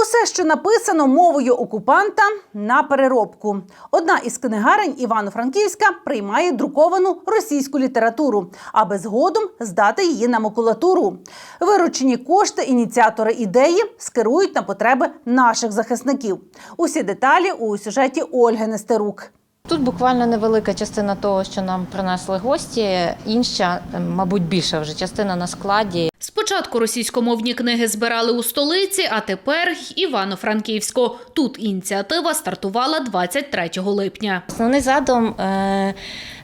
Усе, що написано мовою окупанта, на переробку. Одна із книгарень Івано-Франківська приймає друковану російську літературу, аби згодом здати її на макулатуру. Виручені кошти ініціатори ідеї скерують на потреби наших захисників. Усі деталі у сюжеті Ольги Нестерук. Тут буквально невелика частина того, що нам принесли гості. Інша, мабуть, більша вже частина на складі. Спочатку російськомовні книги збирали у столиці, а тепер Івано-Франківську. Тут ініціатива стартувала 23 липня. Основний задум е,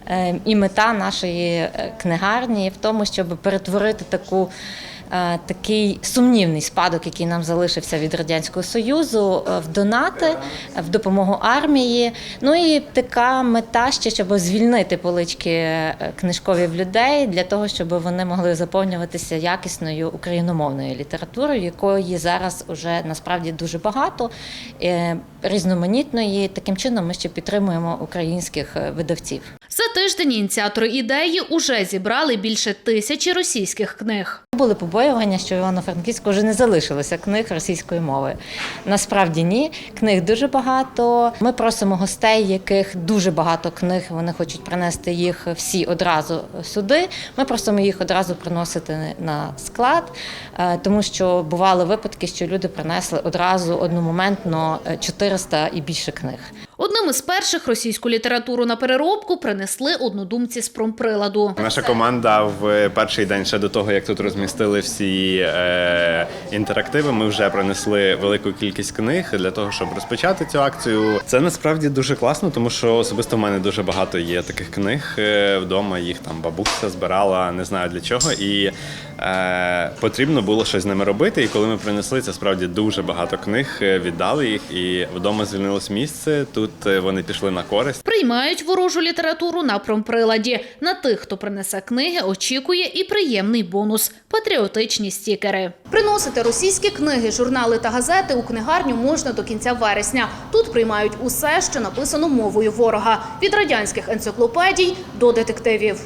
е, і мета нашої е, книгарні в тому, щоб перетворити таку. Е, Такий сумнівний спадок, який нам залишився від радянського союзу, е, в донати, в допомогу армії. Ну і така мета ще, щоб звільнити полички е, книжкові в людей для того, щоб вони могли заповнюватися якісною україномовною літературою, якої зараз уже насправді дуже багато різноманітної. Таким чином, ми ще підтримуємо українських е, видавців. За тиждень ініціатори ідеї уже зібрали більше тисячі російських книг. Були побоювання, що в Івано-Франківську вже не залишилося книг російської мови. Насправді ні, книг дуже багато. Ми просимо гостей, яких дуже багато книг. Вони хочуть принести їх всі одразу сюди. Ми просимо їх одразу приносити на склад, е, тому що бували випадки, що люди принесли одразу одномоментно е, 400 і більше книг. Одним із перших російську літературу на переробку принесли однодумці з промприладу. Наша команда в перший день ще до того, як тут розмістили всі е, інтерактиви, ми вже принесли велику кількість книг для того, щоб розпочати цю акцію. Це насправді дуже класно, тому що особисто в мене дуже багато є таких книг е, вдома. Їх там бабуся збирала, не знаю для чого. І е, потрібно було щось з ними робити. І коли ми принесли, це справді дуже багато книг, е, віддали їх, і вдома звільнилось місце. Тут е, вони пішли на користь. Приймають ворожу літературу на промприладі. На тих, хто принесе книги, очікує і приємний бонус патріотичні стікери. Приносити російські книги, журнали та газети у книгарню можна до кінця вересня. Тут приймають усе, що написано мовою ворога від радянських енциклопедій до детективів.